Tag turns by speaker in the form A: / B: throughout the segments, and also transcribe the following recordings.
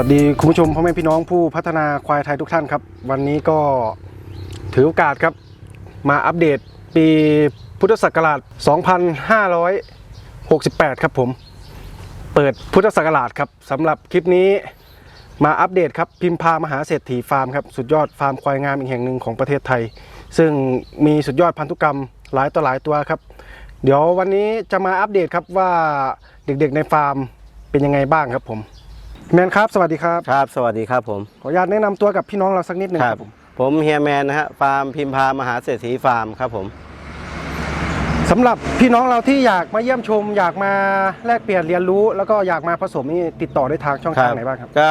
A: วัสดีคุณผู้ชมพ่อแม่พี่น้องผู้พัฒนาควายไทยทุกท่านครับ วันนี้ก็ถือโอกาสครับ มาอัปเดตปีพุทธศักราช 2568 ครับผม เปิดพุทธศักราชครับสำหรับคลิปนี้มาอัปเดตครับพิมพามหาเศรษฐีฟาร์มครับสุดยอดฟาร์มควายงามอีกแห่งหนึ่งของประเทศไทย ซึ่งมีสุดยอดพันธุกรรมหลายต่อหลายตัวครับ เดี๋ยววันนี้จะมาอัปเดตครับว่าเด็กๆในฟาร์มเป็นยังไงบ้างครับผม แมนครับสวัสดีครับ
B: ครับ สวัสดีครับผม
A: ขออนุญาตแนะนำตัวกับพี่น้องเราสักนิดหนึ่งครับผม
B: ผมเฮียแมนนะฮะฟาร์มพิมพามหาเศรษฐีฟาร์มครับผม
A: สำหรับพี่น้องเราที่อยากมาเยี่ยมชม อยากมาแลกเปลี่ยนเรียนรู้ แล้วก็อยากมาผสมนี่ติดต่อได้ทางช่องทางไหนบ้างครับ
B: ก็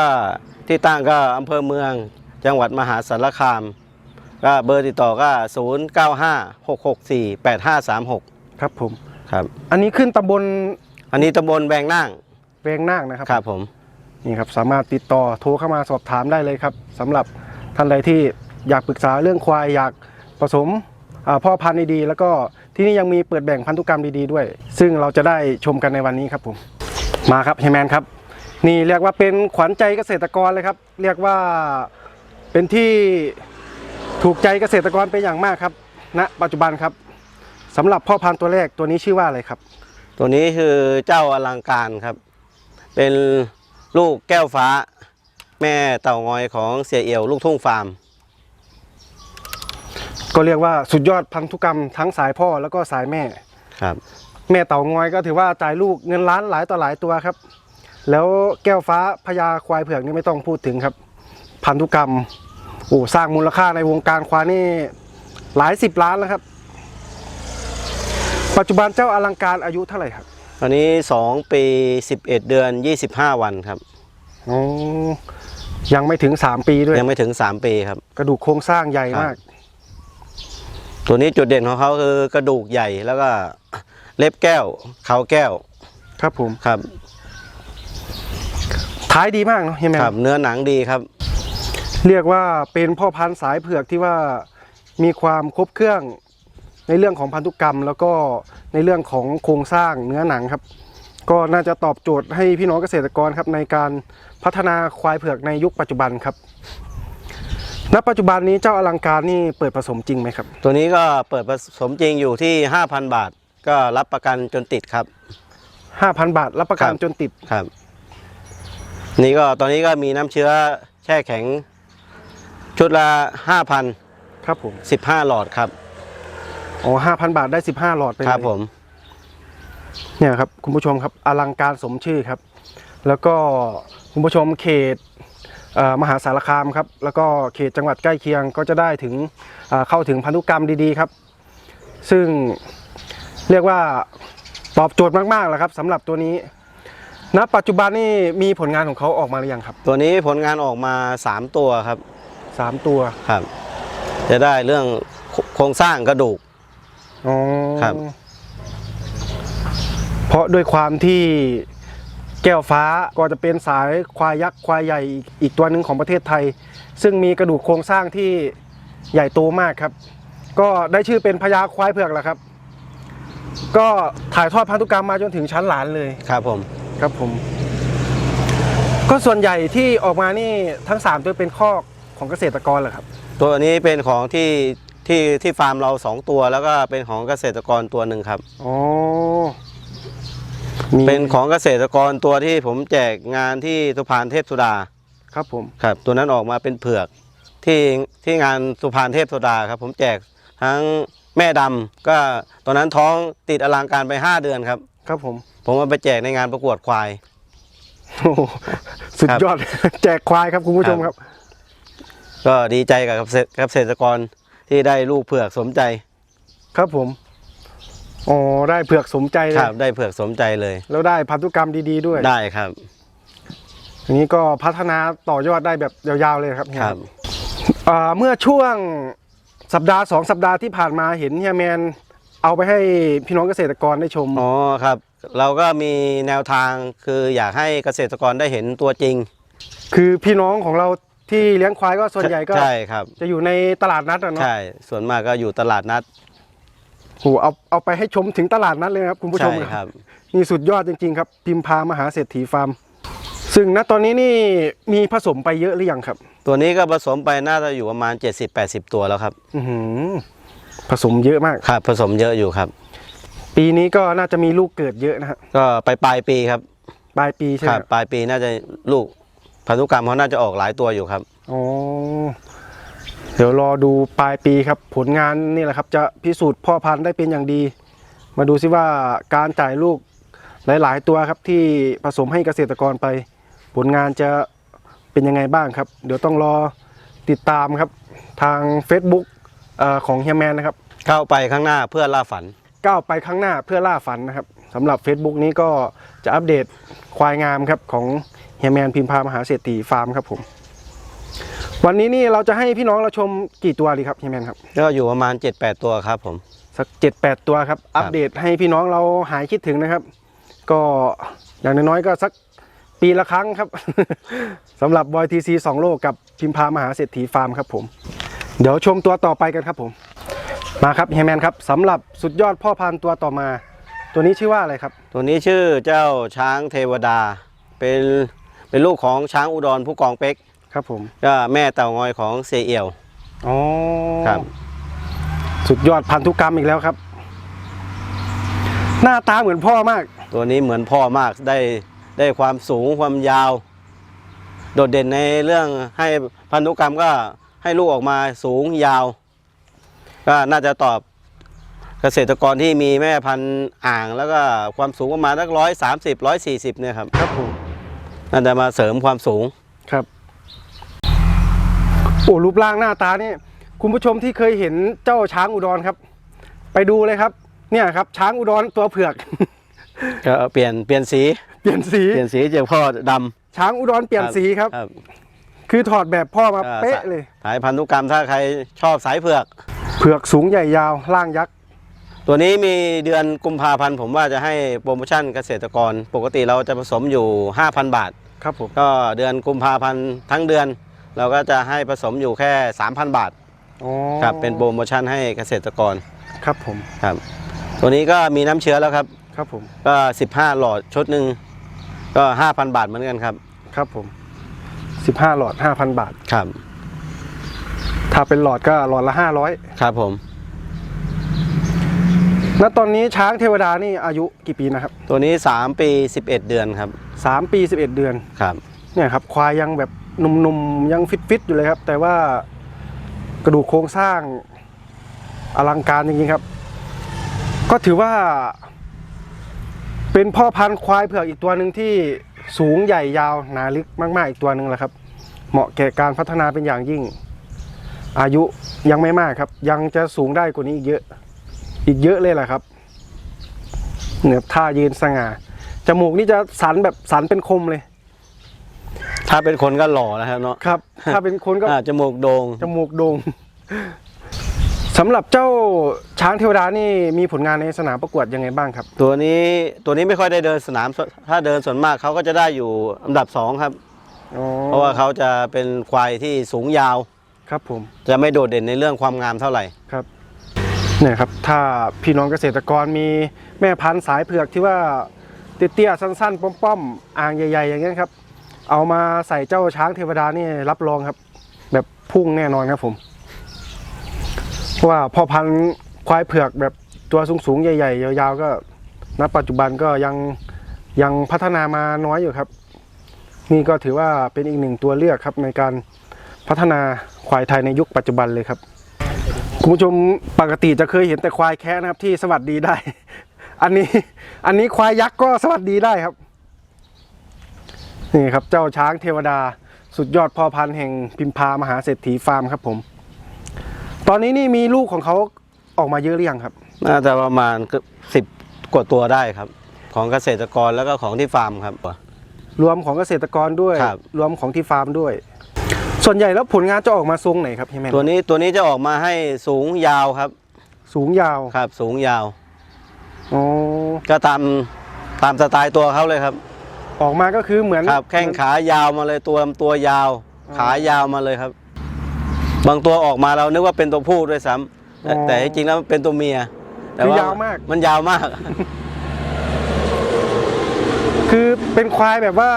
B: ที่ตั้งก็อำเภอเมือง จังหวัดมหาสารคาม ก็เบอร์ติดต่อก็ 0 9 5 6 6 4 8 5 3 6
A: ครับผม
B: ครับ
A: อันนี้ขึ้นตำบล
B: อันนี้ตำบลแบงนั่ง
A: เวงนาคนะครับ
B: ครับผม
A: นี่ครับสามารถติดต่อโทรเข้ามาสอบถามได้เลยครับสำหรับท่านใดที่อยากปรึกษาเรื่องควายอยากผสมพ่อพันธุ์ดีๆแล้วก็ที่นี่ยังมีเปิดแบ่งพันธุกรรมดีๆด้วย ซึ่งเราจะได้ชมกันในวันนี้ครับผมมาครับเฮแมนครับ นี่เรียกว่าเป็นขวัญใจเกษตรกรเลยครับ เรียกว่าเป็นที่ถูกใจเกษตรกรเป็นอย่างมากครับณปัจจุบันครับสำหรับพ่อพันธุ์ตัวแรกตัวนี้ชื่อว่าอะไรครับ
B: ตัวนี้คือเจ้าอลังการครับ เป็น ลูกแก้วฟ้า แม่เต่างอยของเสียเอี่ยว ลูกทุ่งฟาร์ม
A: ก็เรียกว่าสุดยอดพันธุกรรมทั้งสายพ่อแล้วก็สายแม่
B: ครับ
A: แม่เต่างอยก็ถือว่าจ่ายลูกเงินล้านหลายต่อหลายตัวครับ แล้วแก้วฟ้าพญาควายเผือกนี่ไม่ต้องพูดถึงครับ พันธุกรรมโอ้สร้างมูลค่าในวงการควายนี่หลายสิบล้านแล้วครับ ปัจจุบันเจ้าอลังการอายุเท่าไหร่ครับ
B: ตอนนี้ 2 ปี 11 เดือน 25 วันครับ
A: อ๋อยังไม่ถึง3ปีด้วย
B: ยังไม่ถึง3ปีครับ
A: กระดูกโครงสร้างใหญ่มาก
B: ตัวนี้จุดเด่นของเขาคือกระดูกใหญ่แล้วก็เล็บแก้วเขาแก้ว
A: ครับผม
B: ครับ
A: ท้ายดีมากเนาะเฮียแมน
B: ครับ เนื้อหนังดีครับ
A: เรียกว่าเป็นพ่อพันธุ์สายเผือกที่ว่ามีความครบเครื่องในเรื่องของพันธุกรรม แล้วก็ในเรื่องของโครงสร้างเนื้อหนังครับ ก็น่าจะตอบโจทย์ให้พี่น้องเกษตรกรครับในการพัฒนาควายเผือกในยุคปัจจุบันครับณปัจจุบันนี้เจ้าอลังการนี่เปิดผสมจริงไหมครับ
B: ตัวนี้ก็เปิดผสมจริงอยู่ที่ 5,000 บาท ก็รับประกันจนติดครับ
A: 5,000 บาทรับประกัน
B: ครับ
A: จนติด
B: ครับ นี่ก็ตอนนี้ก็มีน้ำเชื้อแช่แข็ง ชุดละ 5,000
A: ครับผม
B: 15 หลอดครับ
A: อ๋อ5,000บาทได้ 15 หลอดไปเลย
B: ครับผม
A: เนี่ยครับคุณผู้ชมครับอลังการสมชื่อครับ แล้วก็คุณผู้ชมเขตเอ่อมหาสารคามครับแล้วก็เขตจังหวัดใกล้เคียงก็จะได้ถึงเอ่อเข้าถึงพันธุกรรมดีๆครับ ซึ่งเรียกว่าตอบโจทย์มากๆแล้วครับสำหรับตัวนี้ณปัจจุบันนี่มีผลงานของเขาออกมาหรือยังครับ
B: ตัวนี้ผลงานออกมา 3 ตัวครับ
A: สามตัว
B: ครับ จะได้เรื่องโครงสร้างกระดูก
A: อ๋อ
B: ครับ
A: เพราะด้วยความที่แก้วฟ้าก็จะเป็นสายควายยักษ์ควายใหญ่อีกอีกตัวหนึ่งของประเทศไทย ซึ่งมีกระดูกโครงสร้างที่ใหญ่โตมากครับ ก็ได้ชื่อเป็นพญาควายเผือกแหละครับ ก็ถ่ายทอดพันธุกรรมมาจนถึงชั้นหลานเลย
B: ครับผม
A: ครับผม ก็ส่วนใหญ่ที่ออกมานี่ทั้งสามตัวเป็นข้อกของเกษตรกรเหรอครับ
B: ตัวนี้เป็นของที่ที่ที่ฟาร์มเรา2ตัวแล้วก็เป็นของเกษตรกรตัวหนึ่งครับ
A: อ๋อ มี
B: เป็นของเกษตรกรตัวที่ผมแจกงานที่สุพานเทพสุดา
A: ครับผม
B: ครับ ตัวนั้นออกมาเป็นเผือกที่ที่งานสุพานเทพสุดาครับ ผมแจกทั้งแม่ดำก็ตอนนั้นท้องติดอลังการไป 5 เดือนครับ
A: ครับผม
B: ผมเอาไปแจกในงานประกวดควาย
A: โอ้โหสุดยอดแจกควายครับคุณผู้ชมครับ
B: ก็ดีใจกับเกษตรกรที่ได้ลูกเผือกสมใจ
A: ครับผม อ๋อได้เผือกสมใจเล
B: ค
A: ย
B: รับได้เผือกสมใจเลย
A: แล้วได้พันธุกรรมดีๆด้วย
B: ได้ครับ
A: อย่างนี้ก็พัฒนาต่อยอดได้แบบยาวๆเลยครับเฮีย
B: ครับ
A: อ่าเมื่อช่วงสัปดาห์สองสัปดาห์ที่ผ่านมาเห็นเฮียแมนเอาไปให้พี่น้องเกษตรกรได้ชม
B: อ๋อครับ เราก็มีแนวทางคืออยากให้เกษตรกรได้เห็นตัวจริง
A: คือพี่น้องของเราที่เลี้ยงควายก็ส่วนใหญ่ก็
B: ใช่ครับ
A: จะอยู่ในตลาดนัดอะเนาะ
B: ใช่ส่วนมากก็อยู่ตลาดนัด
A: โหเอาเอาไปให้ชมถึงตลาดนัดเลยนะครับคุณผู้ชม
B: ใช่ครับ
A: นี่สุดยอดจริง ๆ ครับ พิมพามหาเศรษฐีฟาร์ม ซึ่งณตอนนี้นี่มีผสมไปเยอะหรือยังครับ
B: ตัวนี้ก็ผสมไปน่าจะอยู่ประมาณ 70-80 ตัวแล้วครับ
A: อือหือผสมเยอะมาก
B: ครับผสมเยอะอยู่ครับ
A: ปีนี้ก็น่าจะมีลูกเกิดเยอะนะฮะ
B: ก็ไปปลายปีครับ
A: ปลายปีใช่ไห
B: ค
A: ม
B: รับ ปลายปีน่าจะลูกพันธุกรรมเขาน่าจะออกหลายตัวอยู่ครับ
A: อ๋อ เดี๋ยวรอดูปลายปีครับ ผลงานนี่แหละครับ จะพิสูจน์พ่อพันธุ์ได้เป็นอย่างดี มาดูซิว่าการจ่ายลูกหลาย ๆ ตัวครับที่ผสมให้เกษตรกรไป ผลงานจะเป็นยังไงบ้างครับ เดี๋ยวต้องรอติดตามครับทาง Facebook เอ่อของเฮียแมนนะครับ
B: เข้าไปข้างหน้าเพื่อล่าฝัน
A: ก้าวไปข้างหน้าเพื่อล่าฝันนะครับสำหรับ Facebook นี้ก็จะอัปเดตควายงามครับของเฮียแมนพิมพามหาเศรษฐีฟาร์มครับผม วันนี้นี่เราจะให้พี่น้องเราชมกี่ตัวดีครับเฮียแมนครับ
B: ก็อยู่ประมาณ 7-8 ตัวครับผม
A: สัก 7-8 ตัวครับ อัปเดตให้พี่น้องเราหายคิดถึงนะครับ ก็อย่างน้อยๆก็สักปีละครั้งครับ สำหรับบอยทีซีสองโลกกับพิมพามหาเศรษฐีฟาร์มครับผม เดี๋ยวชมตัวต่อไปกันครับผม มาครับเฮียแมนครับสำหรับสุดยอดพ่อพันธุ์ตัวต่อมา ตัวนี้ชื่อว่าอะไรครับ
B: ตัวนี้ชื่อเจ้าช้างเทวดา เป็นเป็นลูกของช้างอุดรผู้กองเป็ก
A: ครับผม
B: ก็แม่เต่างอยของเซเอียว
A: อ๋อ
B: ครับ
A: สุดยอดพันธุกรรมอีกแล้วครับ หน้าตาเหมือนพ่อมาก
B: ตัวนี้เหมือนพ่อมากได้ได้ความสูงความยาว โดดเด่นในเรื่องให้พันธุกรรมก็ให้ลูกออกมาสูงยาว ก็น่าจะตอบเกษตรกรที่มีแม่พันธุ์อ่างแล้วก็ความสูงประมาณสักร้อยสามสิบร้อยสี่สิบเนี่ยครับ
A: ครับผม
B: น่าจะมาเสริมความสูง
A: ครับ โอ้รูปร่างหน้าตานี่คุณผู้ชมที่เคยเห็นเจ้าช้างอุดรครับ ไปดูเลยครับ เนี่ยครับ ช้างอุดรตัวเผือก
B: ก็เปลี่ยนเปลี่ยนสี
A: เปลี่ยนสี
B: เปลี่ยนสีจากพ่อดำ
A: ช้างอุดรเปลี่ยนสีครับ
B: ครับ
A: คือถอดแบบพ่อมา
B: ก็
A: เป๊ะเลย
B: สายพันธุกรรมถ้าใครชอบสายเผือก
A: เผือกสูงใหญ่ยาวร่างยักษ์
B: ตัวนี้มีเดือนกุมภาพันธ์ผมว่าจะให้โปรโมชั่นเกษตรกร ปกติเราจะผสมอยู่ 5,000 บาท
A: ครับผม
B: ก็เดือนกุมภาพันธ์ทั้งเดือน เราก็จะให้ผสมอยู่แค่ 3,000 บาท
A: อ๋อ
B: ครับเป็นโปรโมชั่นให้เกษตรกร
A: ครับผม
B: ครับตัวนี้ก็มีน้ำเชื้อแล้วครับ
A: ครับผม
B: ก็ 15 หลอดชุดหนึ่งก็ 5,000 บาทเหมือนกันครับ
A: ครับผมสิบห้าหลอดห้าพันบาท
B: ครับ
A: ถ้าเป็นหลอดก็หลอดละห้าร้อย
B: ครับผม
A: แล้วตอนนี้ช้างเทวดานี่อายุกี่ปีนะครับ
B: ตัวนี้ 3 ปี 11 เดือนครับ
A: สามปีสิบเอ็ดเดือน
B: ครับ
A: เนี่ยครับควายยังแบบ หนุ่มๆยังฟิตๆอยู่เลยครับ แต่ว่ากระดูกโครงสร้างอลังการจริงๆครับ ก็ถือว่า เป็นพ่อพันธุ์ควายเผือกอีกตัวหนึ่งที่สูงใหญ่ยาวหนาลึกมากๆอีกตัวหนึ่งแหละครับ เหมาะแก่การพัฒนาเป็นอย่างยิ่ง อายุยังไม่มากครับ ยังจะสูงได้กว่านี้อีกเยอะ อีกเยอะเลยแหละครับเนี่ยท่ายืนสง่าจมูกนี่จะสันแบบสันเป็นคมเลย
B: ถ้าเป็นคนก็หล่อนะครับเนาะ
A: ครับ ถ้าเป็นคนก็
B: อ่าจมูกโดง่ง
A: จมูกโด่งสำหรับเจ้าช้างเทวดานี่มีผลงานในสนามประกวดยังไงบ้างครับ
B: ตัวนี้ตัวนี้ไม่ค่อยได้เดินสนามถ้าเดินส่วนมากเขาก็จะได้อยู่อันดับสองครับ
A: อ๋อ
B: เพราะว่าเขาจะเป็นควายที่สูงยาว
A: ครับผม
B: จะไม่โดดเด่นในเรื่องความงามเท่าไหร่
A: ครับเนี่ยครับ ถ้าพี่น้องเกษตรกรมีแม่พันธุ์สายเผือกที่ว่าเตี้ยๆสั้น ๆ ป้อมๆอ่างใหญ่ ๆ อย่างเงี้ยครับ เอามาใส่เจ้าช้างเทวดานี่รับรองครับ แบบพุ่งแน่นอนครับผม เพราะว่าพ่อพันธุ์ควายเผือกแบบตัวสูงๆ ใหญ่ ๆ ยาวๆ ก็ณปัจจุบันก็ยังยังพัฒนามาน้อยอยู่ครับ นี่ก็ถือว่าเป็นอีกหนึ่งตัวเลือกครับในการพัฒนาควายไทยในยุคปัจจุบันเลยครับคุณผู้ชมปกติจะเคยเห็นแต่ควายแคะนะครับที่สวัสดีได้ อันนี้อันนี้ควายยักษ์ก็สวัสดีได้ครับ นี่ครับเจ้าช้างเทวดาสุดยอดพ่อพันธุ์แห่งพิมพามหาเศรษฐีฟาร์มครับผม ตอนนี้นี่มีลูกของเขาออกมาเยอะหรือยังครับ
B: น่าจะประมาณสิบกว่าตัวได้ครับ ของเกษตรกรแล้วก็ของที่ฟาร์มครับ
A: รวมของเกษตรกรด้วย
B: ครับ
A: รวมของที่ฟาร์มด้วย ส่วนใหญ่แล้วผลงานจะออกมาทรงไหนครับพี่แมน
B: ตัวนี้ตัวนี้จะออกมาให้สูงยาวครับ
A: สูงยาว
B: ครับ สูงยาว
A: อ๋อ
B: ก็ตามตามสไตล์ตัวเขาเลยครับ
A: ออกมาก็คือเหมือน
B: ครับ แข้งขายาวมาเลยตัวตัวยาว
A: อ๋อ
B: ขายาวมาเลยครับ บางตัวออกมาเรานึกว่าเป็นตัวผู้ด้วยซ้ำแต่
A: อ๋อ
B: แต่จริงๆแล้วมันเป็นตัวเมีย แต่
A: คือยาวมาก
B: มันยาวมาก
A: คือเป็นควายแบบว่า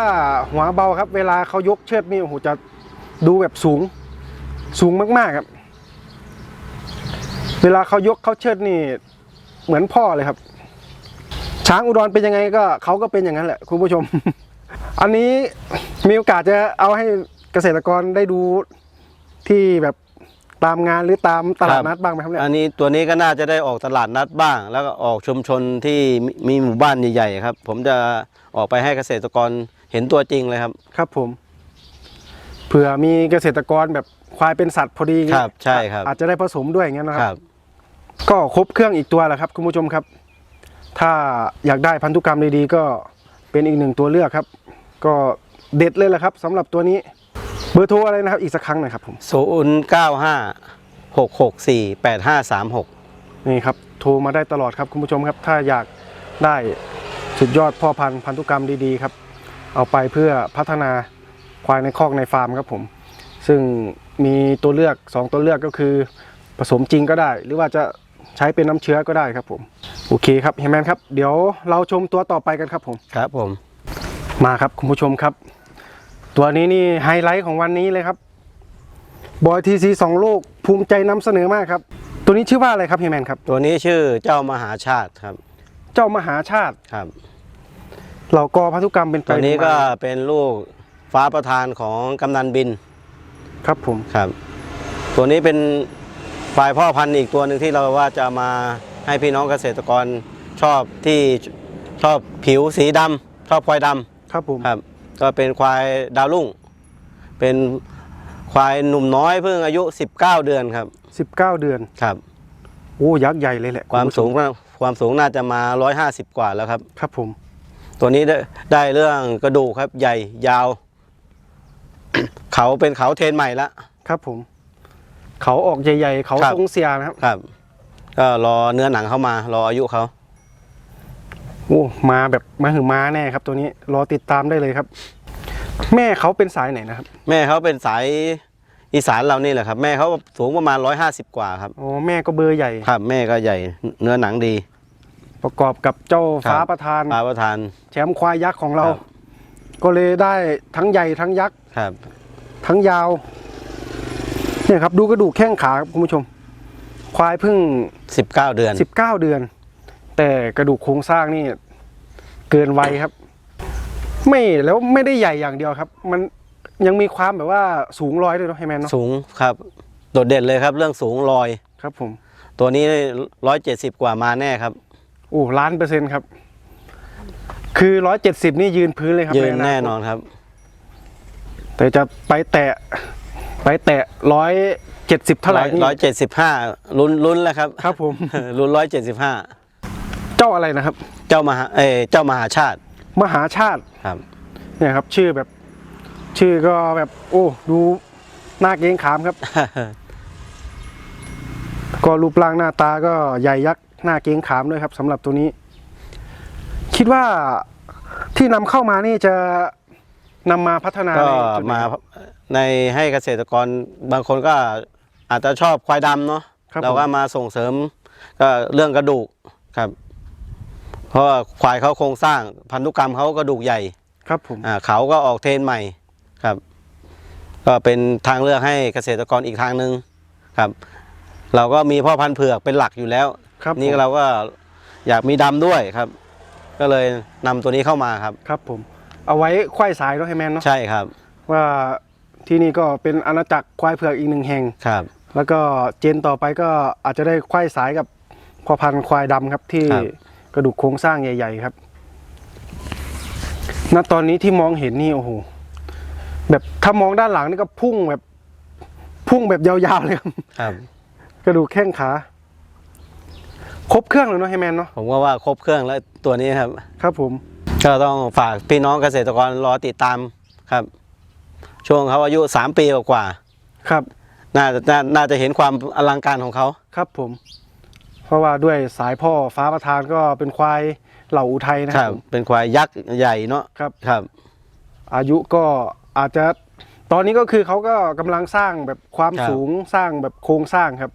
A: หัวเบาครับ เวลาเขายกเชือดนี่โอ้โหจะดูแบบสูง สูงมากๆครับ เวลาเขายกเขาเชิดนี่ เหมือนพ่อเลยครับ ช้างอุดรเป็นยังไงก็เขาก็เป็นอย่างนั้นแหละคุณผู้ชม อันนี้มีโอกาสจะเอาให้เกษตรกรได้ดูที่แบบตามงานหรือตามตลาดนัดบ้างไหมครับเนี่ย
B: อันนี้ตัวนี้ก็น่าจะได้ออกตลาดนัดบ้าง แล้วก็ออกชุมชนที่มีมีหมู่บ้านใหญ่ๆครับ ผมจะออกไปให้เกษตรกรเห็นตัวจริงเลยครับ
A: ครับผมเผื่อมีเกษตรกรแบบควายเป็นสัตว์พอดี
B: ครับใช่ครับ
A: อาจจะได้ผสมด้วยอย่างเงี้ยนะค
B: ครับรับ
A: ก็ครบเครื่องอีกตัวแหละครับ คุณผู้ชมครับ ถ้าอยากได้พันธุกรรมดีๆก็เป็นอีกหนึ่งตัวเลือกครับ ก็เด็ดเลยแหละครับสำหรับตัวนี้เบอร์โทรอะไรนะครับ อีกสักครั้งหน่อยครับผม
B: ศูนย์เก้าห้าหกหกสี่แปดห้าสามหก
A: นี่ครับโทรมาได้ตลอดครับคุณผู้ชมครับ ถ้าอยากได้สุดยอดพ่อพันธุ์พันธุกรรมดีๆครับ เอาไปเพื่อพัฒนาควายในคอกในฟาร์มครับผม ซึ่งมีตัวเลือก 2 ตัวเลือกก็คือ ผสมจริงก็ได้ หรือว่าจะใช้เป็นน้ำเชื้อก็ได้ครับผม โอเคครับเฮยแมนครับเดี๋ยวเราชมตัวต่อไปกันครับผม
B: ครับผม
A: มาครับคุณผู้ชมครับ ตัวนี้นี่ไฮไลท์ของวันนี้เลยครับบอยทีซีสองโลกภูมิใจนำเสนอมากครับ ตัวนี้ชื่อว่าอะไรครับเฮยแมนครับ
B: ตัวนี้ชื่อเจ้ามหาชาติครับ
A: เจ้ามหาชาติ
B: ครับ
A: เหล่ากอพันธุกรรมเป็นไป
B: ตัวนี้ก็
A: มา
B: เป็นลูกฟ้าประธานของกำนันบิน
A: ครับผม
B: ครับ ตัวนี้เป็นฝ่ายพ่อพันธุ์อีกตัวหนึ่งที่เราว่าจะมา ให้พี่น้องเกษตรกรชอบที่ชอบผิวสีดำชอบควายดำ
A: ครับผม
B: ครับ ก็เป็นควายดาวรุ่ง เป็นควายหนุ่มน้อยเพิ่งอายุ 19 เดือนครับ
A: สิบเก้าเดือน
B: ครับ
A: โอ้ยักษ์ใหญ่เลยแหละ
B: ความ
A: ณผู้ช
B: สูงความสูงน่าจะมา 150 กว่าแล้วครับ
A: ครับผม
B: ตัวนี้ได้ได้เรื่องกระดูกครับใหญ่ยาว เขาเป็นเขาเทรนใหม่ละ
A: ครับผม เขาออกใหญ่ๆ เขา
B: ครับ
A: ทรงเสียนะครับ
B: ครับ ก็รอเนื้อหนังเข้ามารออายุเขา
A: โอ้มาแบบมาหือมาแน่ครับ ตัวนี้รอติดตามได้เลยครับ แม่เขาเป็นสายไหนนะครับ
B: แม่เขาเป็นสายอีสานเรานี่แหละครับ แม่เขาสูงประมาณ150กว่าครับ
A: อ๋อแม่ก็เบอร์ใหญ่
B: ครับแม่ก็ใหญ่เนื้อหนังดี
A: ประกอบกับเจ้า
B: ครับ
A: ฟ้าประธาน
B: ปลาประทาน
A: แชมป์ควายยักษ์ของเรา
B: ครับ
A: ก็เลยได้ทั้งใหญ่ทั้งยักษ์
B: ครับ
A: ทั้งยาว เนี่ยครับดูกระดูกแข้งขาครับคุณผู้ชม ควายเพิ่ง
B: 19 เดือน
A: สิบเก้าเดือน แต่กระดูกโครงสร้างนี่เกินวัยครับ ไม่แล้วไม่ได้ใหญ่อย่างเดียวครับ มันยังมีความแบบว่าสูงร้อยด้วยเนาะไฮแมนเนาะ
B: สูงครับ โดดเด่นเลยครับ เรื่องสูงลอย
A: ครับ ผม
B: ตัวนี้170กว่ามาแน่ครับ
A: โอ้ล้านเปอร์เซ็นต์ครับ คือร้อยเจ็ดสิบนี่ยืนพื้นเลยครับ
B: ยืน
A: ใาคต
B: แน่นอนครับ
A: แต่จะไปแตะ ไปแตะร้อยเจ็ดสิบเท่าไหร่นี่
B: ร้อยเจ็ดสิบห้าลุ้นลุ้นแล้วครับ
A: ครับผม
B: ลุ้นร้อยเจ็ดสิบห้า
A: เจ้าอะไรนะครับ
B: เจ้ามหาเอยเจ้ามหาชาติ
A: มหาชาติ
B: ครับ
A: เนี่ยครับ ชื่อแบบ ชื่อก็แบบ โอ้ดูหน้าเกรงขามครับ ก็รูปร่างหน้าตาก็ใหญ่ยักษ์หน้าเกรงขามด้วยครับสำหรับตัวนี้ คิดว่าที่นำเข้ามานี่จะนำมาพัฒนา
B: ก็
A: ในจุดไหน
B: มา
A: ครับ
B: ในให้เกษตรกรบางคนก็อาจจะชอบควายดำเนาะ
A: ครับ
B: เราก็
A: ผม
B: มาส่งเสริมก็เรื่องกระดูกครับ เพราะว่าควายเขาโครงสร้างพันธุกรรมเขากระดูกใหญ่
A: ครับผม
B: อ่าเขาก็ออกเทรนใหม่ครับ ก็เป็นทางเลือกให้เกษตรกรอีกทางหนึ่งครับ เราก็มีพ่อพันธุ์เผือกเป็นหลักอยู่แล้ว
A: ครับ
B: นี่
A: ผม
B: เราก็อยากมีดำด้วยครับ ก็เลยนำตัวนี้เข้ามาครับ
A: ครับผม เอาไว้ควายสายเนาะให้แมนเนาะ
B: ใช่ครับ
A: ว่า ที่นี่ก็เป็นอาณาจักรควายเผือกอีกหนึ่งแห่ง
B: ครับ
A: แล้วก็เจนต่อไปก็อาจจะได้ควายสายกับพ่อพันธุ์ควายดำครับที่
B: ครับ
A: กระดูกโครงสร้างใหญ่ ๆ ครับ ณ ตอนนี้ที่มองเห็นนี่โอ้โห แบบถ้ามองด้านหลังนี่ก็พุ่งแบบ พุ่งแบบยาวๆเลยครับ
B: ครับ
A: กระดูกแข้งขา ครบเครื่องเลยเนาะให้แมนเนาะ
B: ผมก็ว่าครบเครื่องแล้วตัวนี้ครับ
A: ครับผม
B: ก็ต้องฝากพี่น้องเกษตรกรรอติดตามครับ ช่วงเขาอายุสามปีกว่า
A: ครับ
B: ๆน่าจะน่าน่าจะเห็นความอลังการของเขา
A: ครับผม เพราะว่าด้วยสายพ่อฟ้าประธานก็เป็นควายเหล่าอุทัยนะ
B: ค
A: ค
B: รั
A: รั
B: บบเป็นควายยักษ์ใหญ่เนาะ
A: ครับ
B: ครับ
A: อายุก็อาจจะตอนนี้ก็คือเขาก็กำลังสร้างแบบความ
B: ครับ
A: สูงสร้างแบบโครงสร้างครับ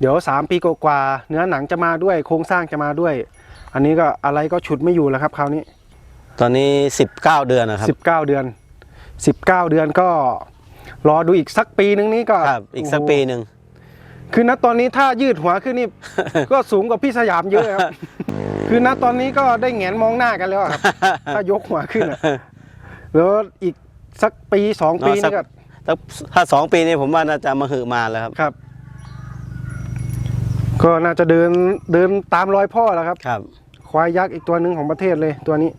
A: เดี๋ยวสามปีกว่าๆเนื้อหนังจะมาด้วยโครงสร้างจะมาด้วย อันนี้ก็อะไรก็ฉุดไม่อยู่แล้วครับคราวนี้
B: ตอนนี้ 19 เดือนนะครับ
A: สิบเก้าเดือน สิบเก้าเดือนก็รอดูอีกสักปีนึงนี้ก็
B: ครับ อีกสักปีหนึ่ง
A: คือณตอนนี้ถ้ายืดหัวขึ้นนี่ ก็สูงกว่าพี่สยามเยอะครับ คือณตอนนี้ก็ได้แหงนมองหน้ากันแล้วครับ ถ้ายกหัวขึ้นอะแล้วอีกสักปีสองปี
B: เนาะสัก
A: นี่ก็
B: ถ้าถ้าสองปีนี้ผมว่าน่าจะมาหือมาแล้วครับ
A: ครับ ก็น่าจะเดินเดินตามรอยพ่อแล้วครับ
B: ครับ
A: ควายยักษ์อีกตัวหนึ่งของประเทศเลยตัวนี้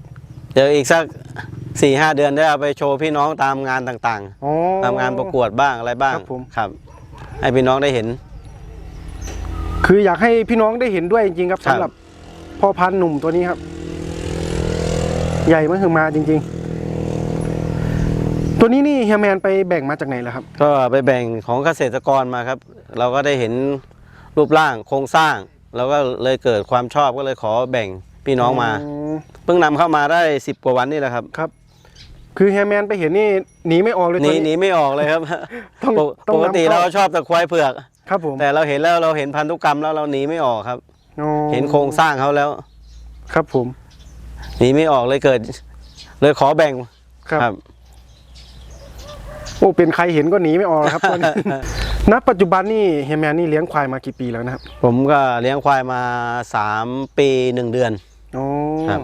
B: เดี๋ยวอีกสัก สี่ห้าเดือนได้เอาไปโชว์พี่น้องตามงานต่าง
A: อ๋อ
B: ๆ ตามงานประกวดบ้างอะไรบ้าง
A: ครับผม
B: ครับ ให้พี่น้องได้เห็น
A: คืออยากให้พี่น้องได้เห็นด้วยจริงๆครับ
B: ครับ
A: สำหรับพ่อพันธุ์หนุ่มตัวนี้ครับ ใหญ่มากคือมาจริง ๆ ตัวนี้นี่เฮียแมนไปแบ่งมาจากไหนล่ะครับ
B: ก็ไปแบ่งของเกษตรกรมาครับ เราก็ได้เห็นรูปร่างโครงสร้าง เราก็เลยเกิดความชอบก็เลยขอแบ่งพี่น้องมา เพิ่งนำเข้ามาได้สิบกว่าวันนี่แหละครับ
A: ครับ คือเฮียแมนไปเห็นนี่หนีไม่ออกเลย
B: หนี
A: ตัว
B: หนี
A: นี้
B: ไม่ออกเลยครับ
A: ต้อง
B: ปก
A: ต้อง
B: ปกติ
A: นำเข้า
B: เราชอบแต่ควายเผือก
A: ครับผม
B: แต่เราเห็นแล้วเราเห็นพันธุกรรมแล้วเราหนีไม่ออกครับ
A: อ๋อ
B: เห็นโครงสร้างเขาแล้ว
A: ครับผม
B: หนีไม่ออกเลยเกิด เลยขอแบ่ง
A: ครับโอ้เป็นใครเห็นก็หนีไม่ออกครับตอนนี้ ณปัจจุบันนี่เฮียแมนนี่เลี้ยงควายมากี่ปีแล้วนะครับ
B: ผมก็เลี้ยงควายมาสามปีหนึ่งเดือน
A: อ๋อ
B: ครับ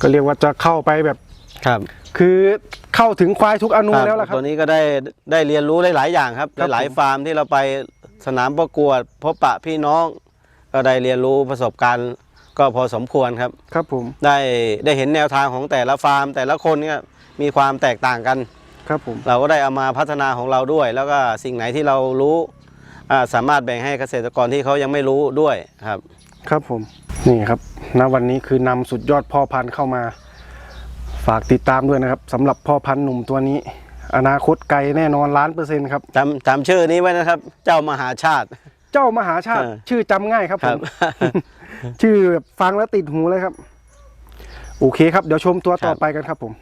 A: ก็เรียกว่าจะเข้าไปแบบ
B: ครับ
A: คือเข้าถึงควายทุกอนูแล้วล่ะครับ
B: ตัวนี้ก็ได้ได้เรียนรู้หลายๆอย่างครับ
A: ครับ
B: หลาย
A: ผม
B: ๆฟาร์มที่เราไปสนามประกวด พบปะพี่น้อง ก็ได้เรียนรู้ประสบการณ์ ก็พอสมควรครับ
A: ครับผม
B: ได้ได้เห็นแนวทางของแต่ละฟาร์ม แต่ละคนเนี่ยมีความแตกต่างกัน
A: ครับผม
B: เราก็ได้เอามาพัฒนาของเราด้วย แล้วก็สิ่งไหนที่เรารู้อ่าสามารถแบ่งให้เกษตรกรที่เขายังไม่รู้ด้วยครับ
A: ครับผมนี่ครับณวันนี้คือนำสุดยอดพ่อพันธุ์เข้ามา ฝากติดตามด้วยนะครับสำหรับพ่อพันธุ์หนุ่มตัวนี้ อนาคตไกลแน่นอนล้านเปอร์เซ็นต์ครับ
B: จำจำชื่อนี้ไว้นะครับ เจ้ามหาชาติ
A: เจ้ามหาชาติ
B: เออ
A: ชื่อจำง่ายครับ
B: ค
A: ผ
B: รับ
A: มชื่อแบบฟังแล้วติดหูเลยครับ โอเคครับ เดี๋ยวชมตัวต่อไปกันครับผม